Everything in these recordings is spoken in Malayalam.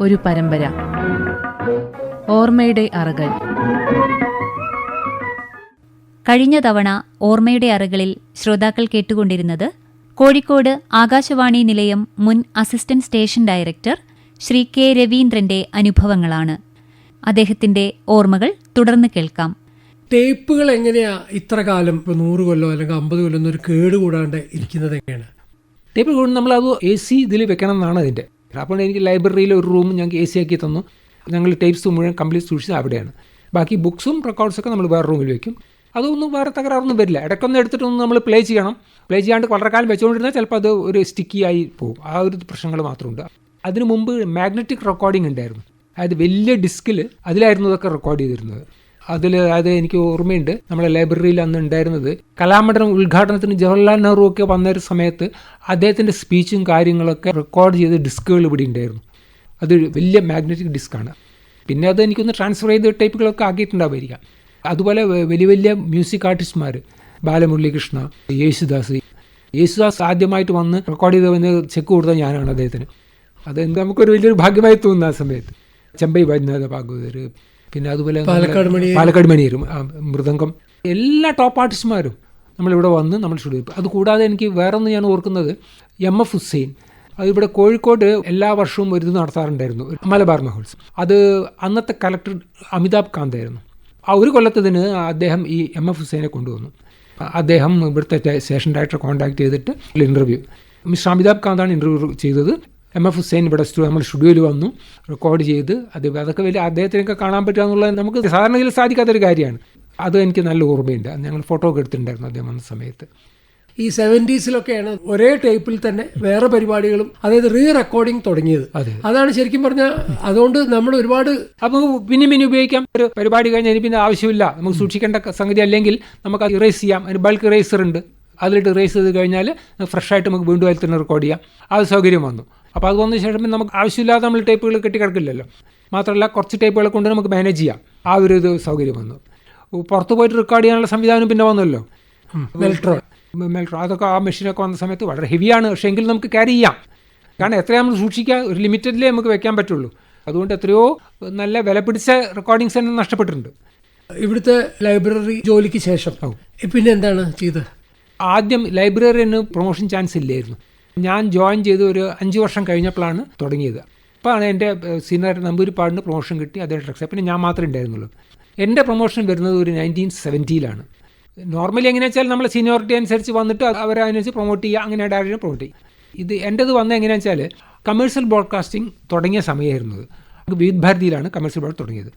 ഒരു പരമ്പര. ഓർമ്മയുടെ അറകൾ. കഴിഞ്ഞ തവണ ഓർമ്മയുടെ അറകളിൽ ശ്രോതാക്കൾ കേട്ടുകൊണ്ടിരുന്നത് കോഴിക്കോട് ആകാശവാണി നിലയം മുൻ assistant station director Shri K രവീന്ദ്രന്റെ അനുഭവങ്ങളാണ്. അദ്ദേഹത്തിന്റെ ഓർമ്മകൾ തുടർന്ന് കേൾക്കാം. ടേപ്പുകൾ എങ്ങനെയാ ഇത്ര കാലം ഇപ്പോൾ നൂറ് കൊല്ലോ അല്ലെങ്കിൽ അമ്പത് കൊല്ലം ഒന്നും ഒരു കേട് കൂടാണ്ട് ഇരിക്കുന്നത് എങ്ങനെയാണ്? ടേപ്പ് കൂടുതൽ നമ്മൾ അത് എ സി ഇതിൽ വെക്കണം എന്നാണ് അതിന്റെ അപ്പോൾ എനിക്ക് ലൈബ്രറിയിൽ ഒരു റൂം ഞങ്ങൾക്ക് എ സി ആക്കി തന്നു. ഞങ്ങൾ ടേപ്സ് മുഴുവൻ കംപ്ലീറ്റ് സൂക്ഷിച്ചത് അവിടെയാണ്. ബാക്കി ബുക്സും റെക്കോർഡ്സൊക്കെ നമ്മൾ വേറെ റൂമിൽ വെക്കും. അതൊന്നും വേറെ തകരാറൊന്നും വരില്ല. ഇടയ്ക്കൊന്നും എടുത്തിട്ടൊന്നും നമ്മൾ പ്ലേ ചെയ്യണം. പ്ലേ ചെയ്യാണ്ട് വളരെ കാലം വെച്ചുകൊണ്ടിരുന്നാൽ ചിലപ്പോൾ അത് ഒരു സ്റ്റിക്കി ആയി പോകും. ആ ഒരു പ്രശ്നങ്ങൾ മാത്രമുണ്ട്. അതിനു മുമ്പ് മാഗ്നറ്റിക് റെക്കോർഡിംഗ് ഉണ്ടായിരുന്നു. അതായത് വലിയ ഡിസ്കിൽ അതിലായിരുന്നു ഇതൊക്കെ റെക്കോർഡ് ചെയ്തിരുന്നത്. അതിൽ അത് എനിക്ക് ഓർമ്മയുണ്ട്. നമ്മുടെ ലൈബ്രറിയിൽ അന്ന് ഉണ്ടായിരുന്നത്. കലാമണ്ഡലം ഉദ്ഘാടനത്തിന് ജവഹർലാൽ നെഹ്റു ഒക്കെ വന്ന ഒരു സമയത്ത് അദ്ദേഹത്തിന്റെ സ്പീച്ചും കാര്യങ്ങളൊക്കെ റെക്കോർഡ് ചെയ്ത് ഡിസ്കുകൾ ഇവിടെ ഉണ്ടായിരുന്നു. അത് വലിയ മാഗ്നറ്റിക് ഡിസ്ക്കാണ് പിന്നെ അത് എനിക്കൊന്ന് ട്രാൻസ്ഫർ ചെയ്ത ടൈപ്പുകളൊക്കെ ആക്കിയിട്ടുണ്ടാവുമായിരിക്കാം അതുപോലെ വലിയ വലിയ മ്യൂസിക് ആർട്ടിസ്റ്റ്മാർ ബാലമുരളീകൃഷ്ണ യേശുദാസ്. യേശുദാസ് ആദ്യമായിട്ട് വന്ന് റെക്കോർഡ് ചെയ്ത് വന്ന് ചെക്ക് കൊടുത്തത് ഞാനാണ് അദ്ദേഹത്തിന്. അത് നമുക്കൊരു വലിയൊരു ഭാഗ്യമായി തോന്നുന്നു ആ സമയത്ത്. ചെമ്പൈ വൈദ്യനാഥ ഭാഗവതർ പിന്നെ അതുപോലെ പാലക്കാട് മണി പാലക്കാട് മണിയരും മൃദംഗം. എല്ലാ ടോപ്പ് ആർട്ടിസ്റ്റുമാരും നമ്മളിവിടെ വന്ന് നമ്മൾ സ്റ്റുഡിയോ അത് കൂടാതെ എനിക്ക് വേറൊന്ന് ഞാൻ ഓർക്കുന്നത് എം എഫ് ഹുസൈൻ അത് ഇവിടെ കോഴിക്കോട് എല്ലാ വർഷവും ഒരു ഇത് നടത്താറുണ്ടായിരുന്നു മലബാർ മഹോത്സവം. അത് അന്നത്തെ കലക്ടർ അമിതാഭ് കാന്ത് ആയിരുന്നു. ആ ഒരു കൊല്ലത്തതിന് അദ്ദേഹം ഈ എം എഫ് ഹുസൈനെ കൊണ്ടുവന്നു. അദ്ദേഹം ഇവിടുത്തെ സ്റ്റേഷൻ ഡയറക്ടറെ കോൺടാക്ട് ചെയ്തിട്ട് ഇന്റർവ്യൂ മിസ്റ്റർ അമിതാഭ് കാന്താണ് ഇന്റർവ്യൂ ചെയ്തത്. എം എഫ് ഹുസൈൻ ഇവിടെ സ്റ്റുഡിയോ നമ്മൾ സ്റ്റുഡിയോയിൽ വന്നു റെക്കോർഡ് ചെയ്ത്. അത് അതൊക്കെ വലിയ അദ്ദേഹത്തിനൊക്കെ കാണാൻ പറ്റുക എന്നുള്ളത് നമുക്ക് സാധാരണയിൽ സാധിക്കാത്തൊരു കാര്യമാണ്. അത് എനിക്ക് നല്ല ഓർമ്മയുണ്ട്. അത് ഞങ്ങൾ ഫോട്ടോ ഒക്കെ എടുത്തിട്ടുണ്ടായിരുന്നു അദ്ദേഹം വന്ന സമയത്ത്. ഈ സെവന്റീസിലൊക്കെയാണ് ഒരേ ടൈപ്പിൽ തന്നെ വേറെ പരിപാടികളും അതായത് റീ റെക്കോർഡിംഗ് തുടങ്ങിയത്. അതെ. അതാണ് ശരിക്കും പറഞ്ഞാൽ അതുകൊണ്ട് നമ്മൾ ഒരുപാട് അപ്പോൾ പിന്നെ പിന്നെ ഉപയോഗിക്കാം. ഒരു പരിപാടി കഴിഞ്ഞാൽ ഇനി പിന്നെ ആവശ്യമില്ല. നമുക്ക് സൂക്ഷിക്കേണ്ട സംഗതി അല്ലെങ്കിൽ നമുക്ക് അത് ഇറേസ് ചെയ്യാം. ഒരു ബൾക്ക് ഇറേസർ ഉണ്ട്. അതിലിട്ട് റേസ് ചെയ്ത് കഴിഞ്ഞാൽ ഫ്രഷായിട്ട് നമുക്ക് വീണ്ടും അതിൽ തന്നെ റെക്കോർഡ് ചെയ്യാം. അത് സൗകര്യം വന്നു. അപ്പോൾ അത് വന്ന ശേഷം പിന്നെ നമുക്ക് ആവശ്യമില്ലാതെ നമ്മൾ ടേപ്പുകൾ കെട്ടിക്കിടക്കില്ലല്ലോ. മാത്രമല്ല കുറച്ച് ടേപ്പുകളെ കൊണ്ട് നമുക്ക് മാനേജ് ചെയ്യാം. ആ ഒരു ഇത് സൗകര്യം വന്നു. പുറത്ത് പോയിട്ട് റെക്കോർഡ് ചെയ്യാനുള്ള സംവിധാനം പിന്നെ വന്നല്ലോ. മെൽട്രോ മെൽട്രോ അതൊക്കെ ആ മെഷീനൊക്കെ വന്ന സമയത്ത് വളരെ ഹെവിയാണ് പക്ഷേ എങ്കിൽ നമുക്ക് ക്യാരി ചെയ്യാം. കാരണം എത്രയും നമ്മൾ സൂക്ഷിക്കുക ഒരു ലിമിറ്റഡിലേ നമുക്ക് വെക്കാൻ പറ്റുള്ളൂ. അതുകൊണ്ട് എത്രയോ നല്ല വില പിടിച്ച റെക്കോർഡിങ്സ് തന്നെ നഷ്ടപ്പെട്ടിട്ടുണ്ട്. ഇവിടുത്തെ ലൈബ്രറി ജോലിക്ക് ശേഷം. പിന്നെ എന്താണ് ചെയ്തത്? ആദ്യം ലൈബ്രറിന് പ്രൊമോഷൻ ചാൻസ് ഇല്ലായിരുന്നു. ഞാൻ ജോയിൻ ചെയ്ത് ഒരു അഞ്ച് വർഷം കഴിഞ്ഞപ്പോഴാണ് തുടങ്ങിയത്. അപ്പോഴാണ് എന്റെ സീനിയർ നമ്പൂരിപ്പാടിന് പ്രൊമോഷൻ കിട്ടി അദ്ദേഹം ഡ്രക്സ് പിന്നെ ഞാൻ മാത്രമേ ഉണ്ടായിരുന്നുള്ളൂ. എന്റെ പ്രൊമോഷൻ വരുന്നത് ഒരു നയന്റീൻ സെവന്റിയിലാണ് നോർമലി എങ്ങനെയാ വെച്ചാൽ നമ്മൾ സീനിയോറിറ്റി അനുസരിച്ച് വന്നിട്ട് അവരനുസരിച്ച് പ്രൊമോട്ട് ചെയ്യുക അങ്ങനെ ഡയറക്റ്റ് പ്രൊമോട്ട് ചെയ്യുക. ഇത് എന്റേത് വന്നത് എങ്ങനെയാണെന്ന് വെച്ചാൽ കമേഴ്ഷ്യൽ ബ്രോഡ്കാസ്റ്റിംഗ് തുടങ്ങിയ സമയമായിരുന്നത് വിവിധ ഭാരതിയിലാണ് കമേഴ്ഷ്യൽ ബ്രോഡ് തുടങ്ങിയത്.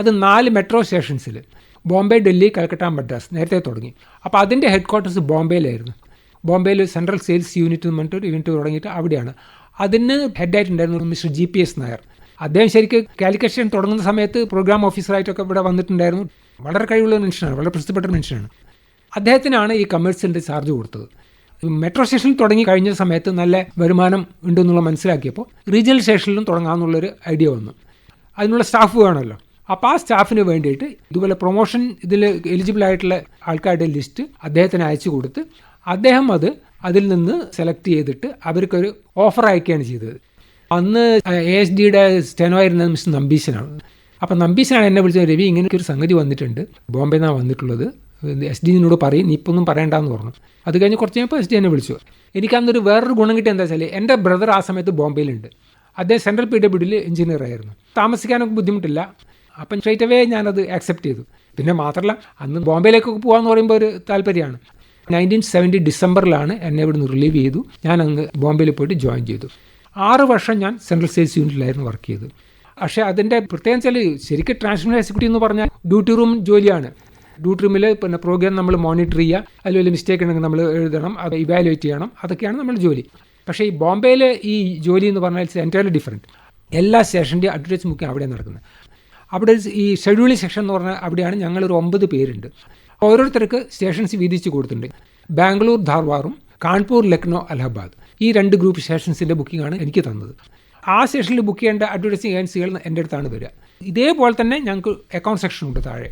അത് നാല് മെട്രോ സ്റ്റേഷൻസിൽ ബോംബെ ഡൽഹി കൽക്കട്ട മദ്രാസ് നേരത്തെ തുടങ്ങി. അപ്പോൾ അതിന്റെ ഹെഡ് ക്വാർട്ടേഴ്സ് ബോംബെയിലായിരുന്നു. ബോംബെയിൽ സെൻട്രൽ സെയിൽസ് യൂണിറ്റ് എന്ന് പറഞ്ഞിട്ട് യൂണിറ്റ് തുടങ്ങിയിട്ട് അവിടെയാണ്. അതിന് ഹെഡായിട്ടുണ്ടായിരുന്നു mister G P S Nair. അദ്ദേഹം ശരിക്കും കാലിക്കഷൻ തുടങ്ങുന്ന സമയത്ത് പ്രോഗ്രാം ഓഫീസറായിട്ടൊക്കെ ഇവിടെ വന്നിട്ടുണ്ടായിരുന്നു. വളരെ കഴിവുള്ള മനുഷ്യനാണ് വളരെ പ്രസിദ്ധപ്പെട്ട മനുഷ്യനാണ്. അദ്ദേഹത്തിനാണ് ഈ കമേഴ്സിന്റെ ചാർജ് കൊടുത്തത്. മെട്രോ സ്റ്റേഷനിൽ തുടങ്ങി കഴിഞ്ഞ സമയത്ത് നല്ല വരുമാനം ഉണ്ടെന്നുള്ള മനസ്സിലാക്കിയപ്പോൾ റീജിയണൽ സ്റ്റേഷനിലും തുടങ്ങാമെന്നുള്ളൊരു ഐഡിയ വന്നു. അതിനുള്ള സ്റ്റാഫ് വേണമല്ലോ. അപ്പോൾ ആ സ്റ്റാഫിന് വേണ്ടിയിട്ട് ഇതുപോലെ പ്രൊമോഷൻ ഇതിൽ എലിജിബിൾ ആയിട്ടുള്ള ആൾക്കാരുടെ ലിസ്റ്റ് അദ്ദേഹത്തിന് അയച്ചു കൊടുത്ത് അദ്ദേഹം അത് അതിൽ നിന്ന് സെലക്ട് ചെയ്തിട്ട് അവർക്കൊരു ഓഫർ അയക്കുകയാണ് ചെയ്തത്. അന്ന് എ എസ് ഡിയുടെ സ്റ്റെനോ ആയിരുന്നത് മിസ്റ്റർ നമ്പീശനാണ്. അപ്പം നമ്പീശനാണ് എന്നെ വിളിച്ചത് രവി ഇങ്ങനെ ഒരു സംഗതി വന്നിട്ടുണ്ട്. ബോംബെ നിന്നാണ് വന്നിട്ടുള്ളത്. എസ് ഡി നിന്നോട് പറയും നീ ഇപ്പൊന്നും പറയണ്ടെന്ന് പറഞ്ഞു. അത് കഴിഞ്ഞ് കുറച്ച് കഴിഞ്ഞപ്പോൾ എസ് ഡി എന്നെ വിളിച്ചു. എനിക്ക് അന്നൊരു വേറൊരു ഗുണം കിട്ടിയ എന്താ വെച്ചാൽ എന്റെ ബ്രദർ ആ സമയത്ത് ബോംബെയിലുണ്ട്. അദ്ദേഹം സെൻട്രൽ പി ഡബ്ല്യൂഡിൽ എഞ്ചിനീയർ ആയിരുന്നു. താമസിക്കാനൊക്കെ ബുദ്ധിമുട്ടില്ല. അപ്പം സ്ട്രേറ്റ് അവേ ഞാനത് ആക്സെപ്റ്റ് ചെയ്തു. പിന്നെ മാത്രമല്ല അന്ന് ബോംബെയിലേക്കൊക്കെ പോകാമെന്ന് പറയുമ്പോൾ ഒരു താല്പര്യമാണ്. നയന്റീൻ സെവന്റി ഡിസംബറിലാണ് എന്നെ ഇവിടുന്ന് റിലീവ് ചെയ്തു. ഞാൻ അങ്ങ് ബോംബെയിൽ പോയിട്ട് ജോയിൻ ചെയ്തു. ആറ് വർഷം ഞാൻ സെൻട്രൽ സെയിൽസ് യൂണിറ്റിലായിരുന്നു വർക്ക് ചെയ്തത്. പക്ഷേ അതിന്റെ പ്രത്യേകം വെച്ചാൽ ശരിക്കും ട്രാൻസ്മിഷൻ എക്സിക്യൂട്ടീവ് എന്ന് പറഞ്ഞാൽ ഡ്യൂട്ടി റൂം ജോലിയാണ്. ഡ്യൂട്ടി റൂമിൽ പിന്നെ പ്രോഗ്രാം നമ്മൾ മോണിറ്റർ ചെയ്യുക. അതിൽ വലിയ മിസ്റ്റേക്ക് ഉണ്ടെങ്കിൽ നമ്മൾ എഴുതണം അത് ഇവാലുവേറ്റ് ചെയ്യണം. അതൊക്കെയാണ് നമ്മുടെ ജോലി. പക്ഷേ ഈ ബോംബെയിലെ ഈ ജോലി എന്ന് പറഞ്ഞാൽ എന്റയർലി ഡിഫറെന്റ് എല്ലാ സ്റ്റേഷന്റെയും അഡ്വർടൈസ് മുഖ്യം അവിടെ നടക്കുന്നത്. അവിടെ ഈ ഷെഡ്യൂളി സെക്ഷൻ എന്ന് പറഞ്ഞാൽ അവിടെയാണ് ഞങ്ങളൊരു ഒമ്പത് പേരുണ്ട്. ഓരോരുത്തർക്ക് സ്റ്റേഷൻസ് വീതിച്ച് കൊടുത്തിട്ടുണ്ട്. ബാംഗ്ലൂർ ധാർവാറും കാൺപൂർ ലക്നോ അലഹബാദ്. ഈ രണ്ട് ഗ്രൂപ്പ് സ്റ്റേഷൻസിന്റെ ബുക്കിംഗാണ് എനിക്ക് തന്നത്. ആ സ്റ്റേഷനിൽ ബുക്ക് ചെയ്യേണ്ട അഡ്വർടൈസിങ് ഏജൻസികൾ എന്റെ അടുത്താണ് വരിക. ഇതേപോലെ തന്നെ ഞങ്ങൾക്ക് അക്കൗണ്ട് സെക്ഷൻ ഉണ്ട് താഴെ.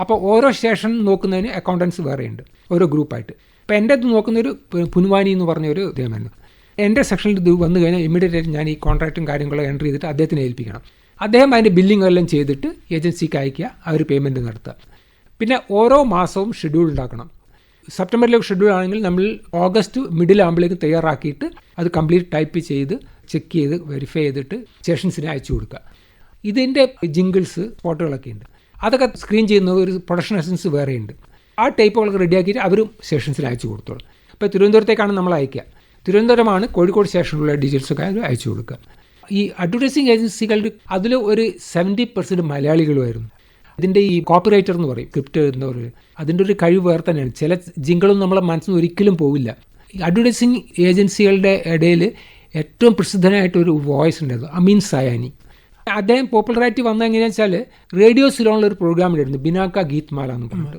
അപ്പോൾ ഓരോ സ്റ്റേഷൻ നോക്കുന്നതിന് അക്കൗണ്ടൻസ് വേറെയുണ്ട് ഓരോ ഗ്രൂപ്പായിട്ട്. അപ്പോൾ എന്റെ ഇത് നോക്കുന്നൊരു പുനുവാനി എന്ന് പറഞ്ഞൊരു ഇതേമായിരുന്നു എന്റെ സെക്ഷനിൽ ഇത് വന്നു കഴിഞ്ഞാൽ ഇമ്മീഡിയറ്റ് ആയിട്ട് ഞാൻ ഈ കോൺട്രാക്റ്റും കാര്യങ്ങളും എന്റർ ചെയ്തിട്ട് അദ്ദേഹത്തിനെ ഏൽപ്പിക്കണം. അദ്ദേഹം അതിന്റെ ബില്ലിംഗ് എല്ലാം ചെയ്തിട്ട് ഏജൻസിക്ക് അയക്കുക അവർ പേയ്മെന്റ് നടത്തുക. പിന്നെ ഓരോ മാസവും ഷെഡ്യൂൾ ഉണ്ടാക്കണം. സെപ്റ്റംബറിലെ ഷെഡ്യൂൾ ആണെങ്കിൽ നമ്മൾ ഓഗസ്റ്റ് മിഡിൽ ആകുമ്പോഴേക്കും തയ്യാറാക്കിയിട്ട് അത് കംപ്ലീറ്റ് ടൈപ്പ് ചെയ്ത് ചെക്ക് ചെയ്ത് വെരിഫൈ ചെയ്തിട്ട് സ്റ്റേഷൻസിന് അയച്ചു കൊടുക്കുക. ഇതിന്റെ ജിങ്കിൾസ് ഫോട്ടോകളൊക്കെ ഉണ്ട്. അതൊക്കെ സ്ക്രീൻ ചെയ്യുന്ന ഒരു പ്രൊഡക്ഷൻ എസൻസ് വേറെയുണ്ട് ആ ടൈപ്പുകളൊക്കെ റെഡിയാക്കിയിട്ട് അവരും സ്റ്റേഷൻസിൽ അയച്ചു കൊടുത്തോളും. ഇപ്പോൾ തിരുവനന്തപുരത്തേക്കാണ് നമ്മൾ അയക്കുക. തിരുവനന്തപുരമാണ് കോഴിക്കോട് സ്റ്റേഷനിലുള്ള ഡീറ്റെയിൽസൊക്കെ അയച്ചു കൊടുക്കുക. ഈ അഡ്വർടൈസിങ് ഏജൻസികളുടെ അതിൽ ഒരു സെവന്റി പെർസെന്റ് മലയാളികളുമായിരുന്നു. അതിന്റെ ഈ കോപ്പറേറ്റർ എന്ന് പറയും സ്ക്രിപ്റ്റ് പറയും. അതിന്റെ ഒരു കഴിവ് വേറെ തന്നെയാണ്. ചില ജിങ്കളും നമ്മളെ മനസ്സിൽ നിന്ന് ഒരിക്കലും പോവില്ല. ഈ അഡ്വർടൈസിങ് ഏജൻസികളുടെ ഇടയിൽ ഏറ്റവും പ്രസിദ്ധനായിട്ടൊരു വോയിസ് ഉണ്ടായിരുന്നു അമീൻ സയാനി. അദ്ദേഹം പോപ്പുലറായിട്ട് വന്ന എങ്ങനെയാണെന്ന് വെച്ചാൽ റേഡിയോ സിലോണിൽ ഒരു പ്രോഗ്രാം ഉണ്ടായിരുന്നു ബിനാക്ക ഗീത്മാല എന്ന് പറഞ്ഞിട്ട്.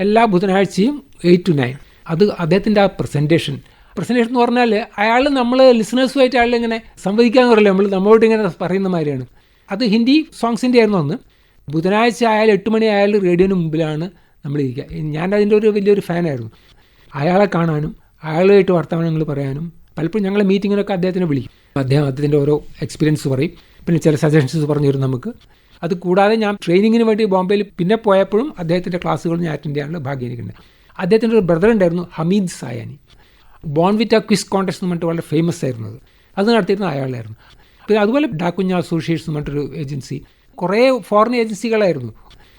എല്ലാ ബുധനാഴ്ചയും എയ്റ്റ് ടു നയൻ അത് അദ്ദേഹത്തിന്റെ ആ പ്രസന്റേഷൻ പ്രസന്റേഷൻ എന്ന് പറഞ്ഞാൽ അയാൾ നമ്മൾ ലിസണേഴ്സുമായിട്ട് അയാൾ ഇങ്ങനെ സംവദിക്കാന്ന് പറയില്ല? നമ്മൾ നമ്മളോട് ഇങ്ങനെ പറയുന്ന മാതിരിയാണ്. അത് ഹിന്ദി സോങ്സിന്റെ ആയിരുന്നു അന്ന്. ബുധനാഴ്ച ആയാലും എട്ട് മണി ആയാലും റേഡിയോന് മുമ്പിലാണ് നമ്മൾ ഇരിക്കുക ഞാൻ അതിന്റെ ഒരു വലിയൊരു ഫാനായിരുന്നു. അയാളെ കാണാനും അയാളുമായിട്ട് വർത്തമാനങ്ങൾ പറയാനും പലപ്പോഴും ഞങ്ങളെ മീറ്റിങ്ങിലൊക്കെ അദ്ദേഹത്തിനെ വിളിക്കും. അദ്ദേഹം അദ്ദേഹത്തിന്റെ ഓരോ എക്സ്പീരിയൻസ് പറയും. പിന്നെ ചില സജഷൻസ് പറഞ്ഞു തരും നമുക്ക്. അത് കൂടാതെ ഞാൻ ട്രെയിനിങ്ങിന് വേണ്ടി ബോംബെയിൽ പിന്നെ പോയപ്പോഴും അദ്ദേഹത്തിന്റെ ക്ലാസ്സുകൾ ഞാൻ അറ്റൻഡ് ചെയ്യാനുള്ള ഭാഗ്യം എനിക്കുണ്ട്. അദ്ദേഹത്തിന്റെ ഒരു ബ്രദർ ഉണ്ടായിരുന്നു Hamid Sayani. Bournvita quiz contest എന്ന് പറഞ്ഞിട്ട് വളരെ ഫേമസ് ആയിരുന്നു അത്. നടത്തിയിരുന്ന അയാളായിരുന്നു. പിന്നെ അതുപോലെ ഡാക്കുഞ്ഞ അസോസിയേഷൻ എന്ന് പറഞ്ഞിട്ടൊരു ഏജൻസി കുറേ ഫോറിൻ ഏജൻസികളായിരുന്നു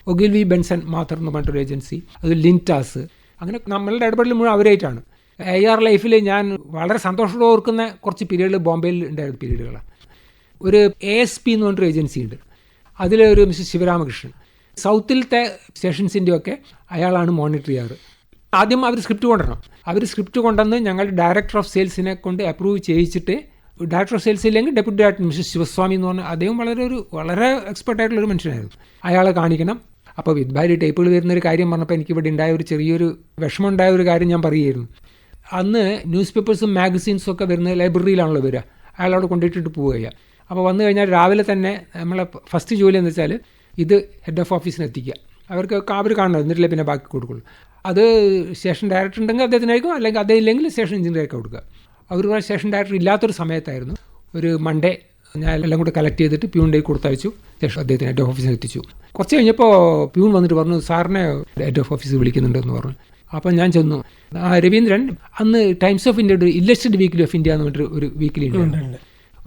ഒഗിൽ വി ബെൻസൺ മാത്തർ എന്ന് പറഞ്ഞിട്ടൊരു ഏജൻസി അത് ലിന്റാസ്. അങ്ങനെ നമ്മളുടെ ഇടപെടൽ മുഴുവൻ അവരായിട്ടാണ്. എ ആർ ലൈഫിൽ ഞാൻ വളരെ സന്തോഷത്തോടെ ഓർക്കുന്ന കുറച്ച് പീരീഡ് ബോംബെയിൽ ഉണ്ടായിരുന്ന പീരീഡുകളാണ് ഒരു എ എസ് പി എന്ന് പറഞ്ഞൊരു ഏജൻസി ഉണ്ട്. അതിലൊരു മിസ്റ്റർ ശിവരാമകൃഷ്ണൻ. സൗത്തിലത്തെ സ്റ്റേഷൻസിന്റെയൊക്കെ അയാളാണ് മോണിറ്റർ ചെയ്യാറ് ആദ്യം അവർ സ്ക്രിപ്റ്റ് കൊണ്ടുവരണം. അവർ സ്ക്രിപ്റ്റ് കൊണ്ടുവന്ന് ഞങ്ങൾ ഡയറക്ടർ ഓഫ് സെയിൽസിനെ കൊണ്ട് അപ്രൂവ് ചെയ്യിച്ചിട്ട് ഡയറക്ടർ ഓഫ് സെയിൽസ് ഇല്ലെങ്കിൽ ഡെപ്യൂട്ടി ഡയറക്ടർ മിസ്റ്റർ ശിവസ്വാമി എന്ന് പറഞ്ഞാൽ അദ്ദേഹം വളരെ ഒരു വളരെ എക്സ്പെർട്ട് ആയിട്ടുള്ള ഒരു മനുഷ്യനായിരുന്നു. അയാളെ കാണിക്കണം. അപ്പോൾ വിദ്ബാരി ടേപ്പുകൾ ടൈപ്പുകൾ വരുന്ന ഒരു കാര്യം പറഞ്ഞപ്പോൾ എനിക്ക് ഇവിടെ ഉണ്ടായ ഒരു ചെറിയൊരു വിഷമം ഉണ്ടായ ഒരു കാര്യം ഞാൻ പറയുമായിരുന്നു അന്ന് ന്യൂസ് പേപ്പേഴ്സും മാഗസീൻസും ഒക്കെ വരുന്ന ലൈബ്രറിയിലാണല്ലോ വരിക. അയാൾ അവിടെ കൊണ്ടിട്ടിട്ട് പോവുക അപ്പോൾ വന്നു കഴിഞ്ഞാൽ രാവിലെ തന്നെ നമ്മളെ ഫസ്റ്റ് ജോലി എന്ന് വെച്ചാൽ ഇത് ഹെഡ് ഓഫ് ഓഫീസിന് എത്തിക്കുക. അവർക്ക് അവർ കാണണം. എന്നിട്ടില്ലേ പിന്നെ ബാക്കി കൊടുക്കുള്ളൂ. അത് സ്റ്റേഷൻ ഡയറക്ടർ ഉണ്ടെങ്കിൽ അദ്ദേഹത്തിനായിരിക്കും അല്ലെങ്കിൽ അദ്ദേഹം ഇല്ലെങ്കിൽ സ്റ്റേഷൻ എഞ്ചിനീയർക്ക് കൊടുക്കുക. അവർ സ്റ്റേഷൻ ഡയറക്ടർ ഇല്ലാത്തൊരു സമയത്തായിരുന്നു. ഒരു മൺഡേ ഞാൻ എല്ലാം കൂടെ കളക്ട് ചെയ്തിട്ട് പ്യൂണിന്റെ കൊടുത്തയച്ചു സ്റ്റേഷൻ അദ്ദേഹത്തിന് ഹെഡ് ഓഫ് ഓഫീസിൽ എത്തിച്ചു. കുറച്ച് കഴിഞ്ഞപ്പോൾ പ്യൂൺ വന്നിട്ട് പറഞ്ഞു സാറിനെ ഹെഡ് ഓഫ് ഓഫീസ് വിളിക്കുന്നുണ്ടെന്ന് പറഞ്ഞു. അപ്പം ഞാൻ ചെന്നു. ആ രവീന്ദ്രൻ അന്ന് ടൈംസ് ഓഫ് ഇന്ത്യയുടെ ഇല്ലസ്റ്റഡ് വീക്കിലി ഓഫ് ഇന്ത്യ എന്ന് പറഞ്ഞിട്ട് ഒരു വീക്കിലി ഉണ്ട്.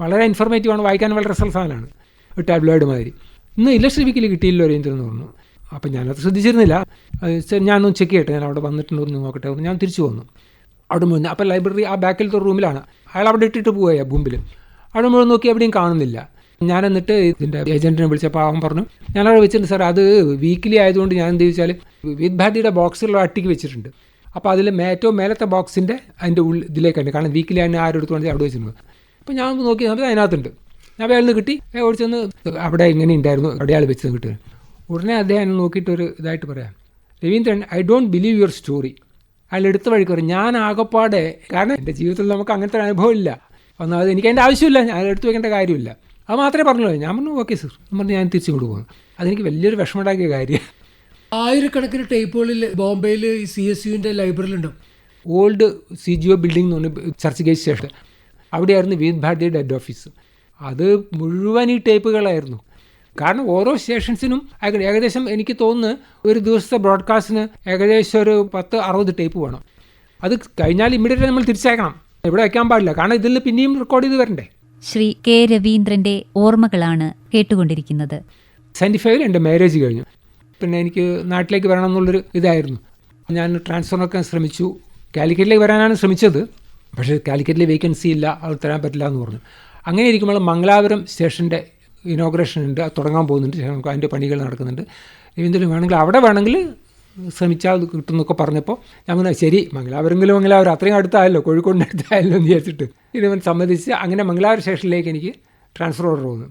വളരെ ഇൻഫർമേറ്റീവ് ആണ് വായിക്കാൻ വളരെ സാധനമാണ് ഒരു ടാബ്ലോയിഡ് മാതിരി. ഇന്ന് ഇല്ലസ്റ്റഡ് വീക്കിലി കിട്ടിയില്ല രവീന്ദ്രൻ എന്ന് പറഞ്ഞു. അപ്പം ഞാനത് ശ്രദ്ധിച്ചിരുന്നില്ല. ഞാനൊന്ന് ചെക്ക് ചെയ്യട്ടെ ഞാൻ അവിടെ വന്നിട്ടുണ്ടോ എന്ന് നോക്കട്ടെ. ഞാൻ തിരിച്ചു വന്നു. അവിടെ മുന്നേ അപ്പം ലൈബ്രറി ആ ബാക്കിലത്തെ റൂമിലാണ് അയാൾ അവിടെ ഇട്ടിട്ട് പോവുക ബൂമ്പിൽ അവിടെ മുഴുവൻ നോക്കി എവിടെയും കാണുന്നില്ല. ഞാൻ എന്നിട്ട് ഇതിന്റെ ഏജന്റിനെ വിളിച്ചപ്പോൾ അവൻ പറഞ്ഞു ഞാനവിടെ വെച്ചിട്ടുണ്ട് സാർ അത് വീക്കിലി ആയതുകൊണ്ട് ഞാൻ എന്ത് ചോദിച്ചാൽ വിത്ത് ഭാരതിയുടെ ബോക്സിലുള്ള അട്ടിക്ക് വെച്ചിട്ടുണ്ട്. അപ്പോൾ അതിൽ ഏറ്റവും മേലത്തെ ബോക്സിന്റെ അതിന്റെ ഉള്ളിൽ ഇതിലേക്കുണ്ട് കാരണം വീക്കിലി ആണ് ആരെടുത്ത് വേണ്ടി അവിടെ വെച്ചിട്ടുണ്ട് അപ്പോൾ ഞാൻ നോക്കി അതിനകത്തുണ്ട്. ഞാൻ അയാൾ നിന്ന് കിട്ടി ഓടിച്ചൊന്ന് അവിടെ ഇങ്ങനെ ഉണ്ടായിരുന്നു. അവിടെ ആൾ വെച്ചത് കിട്ടുക ഉടനെ അദ്ദേഹം എന്നെ നോക്കിയിട്ട് ഒരു ഇതായിട്ട് പറയാം Raveendran I don't believe your story അയാൾ എടുത്ത വഴിക്ക് പറയും ഞാൻ ആകപ്പാടെ കാരണം എന്റെ ജീവിതത്തിൽ നമുക്ക് അങ്ങനത്തെ ഒരു അനുഭവം ഇല്ല. ഒന്നാമത് എനിക്ക് അതിന്റെ ആവശ്യമില്ല ഞാൻ എടുത്തു വെക്കേണ്ട കാര്യമില്ല. അത് മാത്രമേ പറഞ്ഞുള്ളൂ. ഞാൻ പറഞ്ഞു ഓക്കെ സർ എന്ന് പറഞ്ഞ് ഞാൻ തിരിച്ചു കൊണ്ടുപോകും അതെനിക്ക് വലിയൊരു വിഷമമുണ്ടാക്കിയ കാര്യം. ആയിരക്കണക്കിന് ടേപ്പുകളിൽ ബോംബെയിൽ സി എസ് യുവിന്റെ ലൈബ്രറിയിലുണ്ടാവും old C G O building എന്ന് പറഞ്ഞ ചർച്ച് ഗേറ്റ് സ്റ്റേഷൻ. അവിടെയായിരുന്നു വീത് ഭാരതിയുടെ ഹെഡ് ഓഫീസ് അത് മുഴുവൻ ഈ ടേപ്പുകളായിരുന്നു. കാരണം ഓരോ സ്റ്റേഷൻസിനും ഏക- ഏകദേശം എനിക്ക് തോന്നുന്നു ഒരു ദിവസത്തെ ബ്രോഡ്കാസ്റ്റിന് ഏകദേശം ഒരു പത്ത് അറുപത് ടേപ്പ് വേണം. അത് കഴിഞ്ഞാൽ ഇമ്മീഡിയറ്റ് നമ്മൾ തിരിച്ചയക്കണം. ഇവിടെ വയ്ക്കാൻ പാടില്ല. കാരണം ഇതിൽ പിന്നെയും റെക്കോർഡ് ചെയ്ത് വരണ്ടേ. ശ്രീ കെ രവീന്ദ്രന്റെ ഓർമ്മകളാണ് കേട്ടുകൊണ്ടിരിക്കുന്നത്. സെവന്റി ഫൈവിൽ എന്റെ മാരേജ് കഴിഞ്ഞു. പിന്നെ എനിക്ക് നാട്ടിലേക്ക് വരണം എന്നുള്ളൊരു ഇതായിരുന്നു. ഞാൻ ട്രാൻസ്ഫർ ട്രാൻസ്ഫറിനൊക്കെ ശ്രമിച്ചു. കാലിക്കറ്റിലേക്ക് വരാനാണ് ശ്രമിച്ചത്. പക്ഷേ കാലിക്കറ്റിലെ വേക്കൻസി ഇല്ല. അത് തരാൻ പറ്റില്ല എന്ന് പറഞ്ഞു. അങ്ങനെ ഇരിക്കുമ്പോൾ മംഗലാപുരം സ്റ്റേഷന്റെ ഇനോഗ്രേഷൻ ഉണ്ട് തുടങ്ങാൻ പോകുന്നുണ്ട്. നമുക്ക് അതിന്റെ പണികൾ നടക്കുന്നുണ്ട്. എന്തെങ്കിലും വേണമെങ്കിൽ അവിടെ വേണമെങ്കിൽ ശ്രമിച്ചാൽ അത് കിട്ടുമെന്നൊക്കെ പറഞ്ഞപ്പോൾ ഞാൻ പറഞ്ഞു ശരി മംഗലാപുരമെങ്കിലും മംഗലാപുരം. അത്രയും അടുത്തായല്ലോ കോഴിക്കോടിന്റെ അടുത്തായല്ലോ എന്ന് വിചാരിച്ചിട്ട്. ഇതിവൻ സമ്മതിച്ച് അങ്ങനെ മംഗലാപുരം സ്റ്റേഷനിലേക്ക് എനിക്ക് ട്രാൻസ്ഫർ ഓർഡർ വന്നു.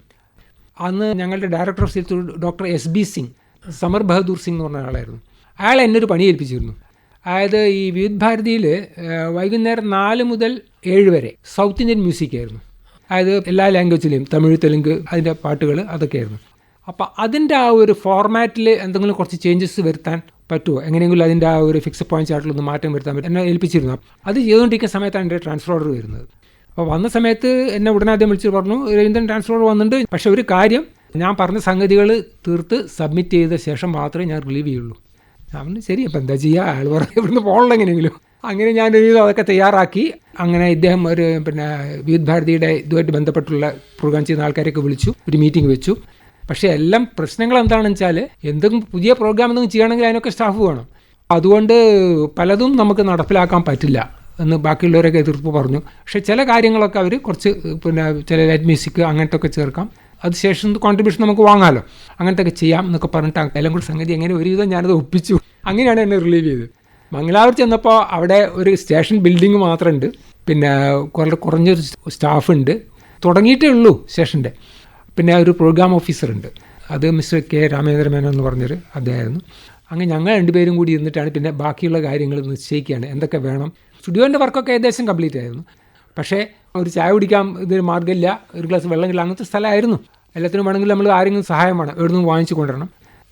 അന്ന് ഞങ്ങളുടെ director of state doctor S B Singh Samar Bahadur Singh എന്ന് പറഞ്ഞ ആളായിരുന്നു. അയാൾ എന്നൊരു പണി ഏൽപ്പിച്ചിരുന്നു. അതായത് ഈ വിവിധ് ഭാരതിയിൽ വൈകുന്നേരം നാല് മുതൽ ഏഴ് വരെ സൗത്ത് ഇന്ത്യൻ മ്യൂസിക് ആയിരുന്നു. അതായത് എല്ലാ ലാംഗ്വേജിലെയും തമിഴ് തെലുങ്ക് അതിന്റെ പാട്ടുകൾ അതൊക്കെയായിരുന്നു. അപ്പോൾ അതിന്റെ ആ ഒരു ഫോർമാറ്റിൽ എന്തെങ്കിലും കുറച്ച് ചേഞ്ചസ് വരുത്താൻ പറ്റുമോ എങ്ങനെയെങ്കിലും അതിന്റെ ആ ഒരു ഫിക്സ് പോയിന്റ് ചാർട്ടിലൊന്ന് മാറ്റം വരുത്താൻ പറ്റും എന്നെ ഏൽപ്പിച്ചിരുന്നു? അത് ചെയ്തുകൊണ്ടിരിക്കുന്ന സമയത്താണ് എന്റെ ട്രാൻസ്ഫർ ഓർഡർ വരുന്നത്. അപ്പോൾ വന്ന സമയത്ത് എന്നെ ഉടനെ ആദ്യം വിളിച്ച് പറഞ്ഞു രവീന്ദ്രൻ ട്രാൻസ്ഫർ ഓർഡർ വന്നിട്ടുണ്ട്. പക്ഷേ ഒരു കാര്യം ഞാൻ പറഞ്ഞ സംഗതികൾ തീർത്ത് സബ്മിറ്റ് ചെയ്ത ശേഷം മാത്രമേ ഞാൻ റിലീവ് ചെയ്യുള്ളൂ. ഞാൻ പറഞ്ഞു ശരി അപ്പം എന്താ ചെയ്യുക അയാൾ പറഞ്ഞു ഇവിടുന്ന് പോകണമെങ്കിലും എങ്ങനെയെങ്കിലും. അങ്ങനെ ഞാൻ ഒരു അതൊക്കെ തയ്യാറാക്കി. അങ്ങനെ ഇദ്ദേഹം ഒരു പിന്നെ വിവിധ ഭാരതിയുടെ ഇതുമായിട്ട് ബന്ധപ്പെട്ടുള്ള പ്രോഗ്രാം ചെയ്യുന്ന ആൾക്കാരെയൊക്കെ വിളിച്ചു ഒരു മീറ്റിംഗ് വെച്ചു. പക്ഷേ എല്ലാം പ്രശ്നങ്ങൾ എന്താണെന്ന് വെച്ചാൽ എന്തെങ്കിലും പുതിയ പ്രോഗ്രാം എന്തെങ്കിലും ചെയ്യണമെങ്കിൽ അതിനൊക്കെ സ്റ്റാഫ് വേണം. അതുകൊണ്ട് പലതും നമുക്ക് നടപ്പിലാക്കാൻ പറ്റില്ല എന്ന് ബാക്കിയുള്ളവരൊക്കെ എതിർപ്പ് പറഞ്ഞു. പക്ഷേ ചില കാര്യങ്ങളൊക്കെ അവർ കുറച്ച് പിന്നെ ചില ലൈറ്റ് മ്യൂസിക് അങ്ങനത്തെ ഒക്കെ ചേർക്കാം. അത് ശേഷം കോൺട്രിബ്യൂഷൻ നമുക്ക് വാങ്ങാമല്ലോ അങ്ങനത്തെ ഒക്കെ ചെയ്യാം എന്നൊക്കെ പറഞ്ഞിട്ട് എല്ലാം കൂടി സംഗതി എങ്ങനെ ഒരുവിധം ഞാനത് ഒപ്പിച്ചു. അങ്ങനെയാണ് എന്നെ റിലീവ് ചെയ്തത്. മംഗലാപുരം ചെന്നപ്പോൾ അവിടെ ഒരു സ്റ്റേഷൻ ബിൽഡിംഗ് മാത്രമുണ്ട് പിന്നെ കുറേ കുറഞ്ഞൊരു സ്റ്റാഫുണ്ട്. തുടങ്ങിയിട്ടേ ഉള്ളൂ സ്റ്റേഷന്റെ. പിന്നെ ഒരു പ്രോഗ്രാം ഓഫീസറുണ്ട്. അത് മിസ്റ്റർ കെ രാമേന്ദ്ര മേനോൻ എന്ന് പറഞ്ഞൊരു അദ്ദേഹമായിരുന്നു. അങ്ങനെ ഞങ്ങൾ രണ്ടുപേരും കൂടി ഇരുന്നിട്ടാണ് പിന്നെ ബാക്കിയുള്ള കാര്യങ്ങൾ നിശ്ചയിക്കുകയാണ്. എന്തൊക്കെ വേണം? സ്റ്റുഡിയോന്റെ വർക്കൊക്കെ ഏകദേശം കംപ്ലീറ്റ് ആയിരുന്നു. പക്ഷേ ഒരു ചായ കുടിക്കാൻ ഇതൊരു മാർഗമില്ല. ഒരു ഗ്ലാസ് വെള്ളം കിട്ടില്ല അങ്ങനത്തെ സ്ഥലമായിരുന്നു. എല്ലാത്തിനും വേണമെങ്കിൽ നമ്മൾ ആരെങ്കിലും സഹായം വേണം. എവിടെ നിന്ന് വാങ്ങിച്ചു കൊണ്ടുവരണം.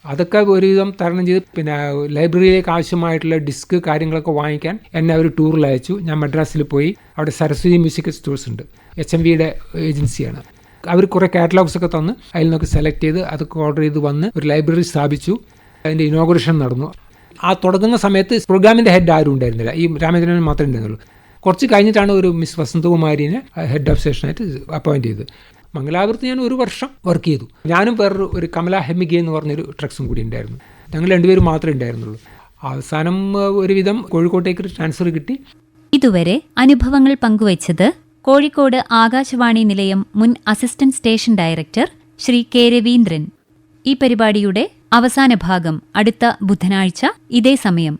അതൊക്കെ ഒരുവിധം തരണം ചെയ്ത് പിന്നെ ലൈബ്രറിയിലേക്ക് ആവശ്യമായിട്ടുള്ള ഡിസ്ക് കാര്യങ്ങളൊക്കെ വാങ്ങിക്കാൻ എന്നെ അവർ ടൂറിൽ അയച്ചു. ഞാൻ മദ്രാസിൽ പോയി. അവിടെ സരസ്വതി മ്യൂസിക് സ്റ്റോഴ്സ് ഉണ്ട്. എച്ച് എം വിയുടെ ഏജൻസിയാണ്. അവർ കുറേ കാറ്റലോഗ്സ് ഒക്കെ തന്ന്. അതിൽ നിന്നൊക്കെ സെലക്ട് ചെയ്ത് അതൊക്കെ ഓർഡർ ചെയ്ത് വന്ന് ഒരു ലൈബ്രറി സ്ഥാപിച്ചു. അതിന്റെ ഇനോഗ്രേഷൻ നടന്നു. ആ തുടങ്ങുന്ന സമയത്ത് പ്രോഗ്രാമിന്റെ ഹെഡ് ആരും ഉണ്ടായിരുന്നില്ല. ഈ രാമചന്ദ്രൻ മാത്രമേ ഉണ്ടായിരുന്നുള്ളൂ. കുറച്ച് കഴിഞ്ഞിട്ടാണ് ഒരു മിസ് വസന്തകുമാരിനെ ഹെഡ് ഓഫ് സ്റ്റേഷനായിട്ട് അപ്പോയിന്റ് ചെയ്തത്. മംഗലാപുരത്ത് ഞാൻ ഒരു വർഷം വർക്ക് ചെയ്തു. ഞാനും വേറൊരു ഒരു കമല ഹെമിഗെ എന്ന് പറഞ്ഞൊരു ട്രക്സും കൂടി ഉണ്ടായിരുന്നു. ഞങ്ങൾ രണ്ടുപേരും മാത്രമേ ഉണ്ടായിരുന്നുള്ളൂ. അവസാനം ഒരുവിധം കോഴിക്കോട്ടേക്ക് ട്രാൻസ്ഫർ കിട്ടി. ഇതുവരെ അനുഭവങ്ങൾ പങ്കുവച്ചത് കോഴിക്കോട് ആകാശവാണി നിലയം മുൻ assistant station director Shri K Raveendran. ഈ പരിപാടിയുടെ അവസാന ഭാഗം അടുത്ത ബുധനാഴ്ച ഇതേ സമയം.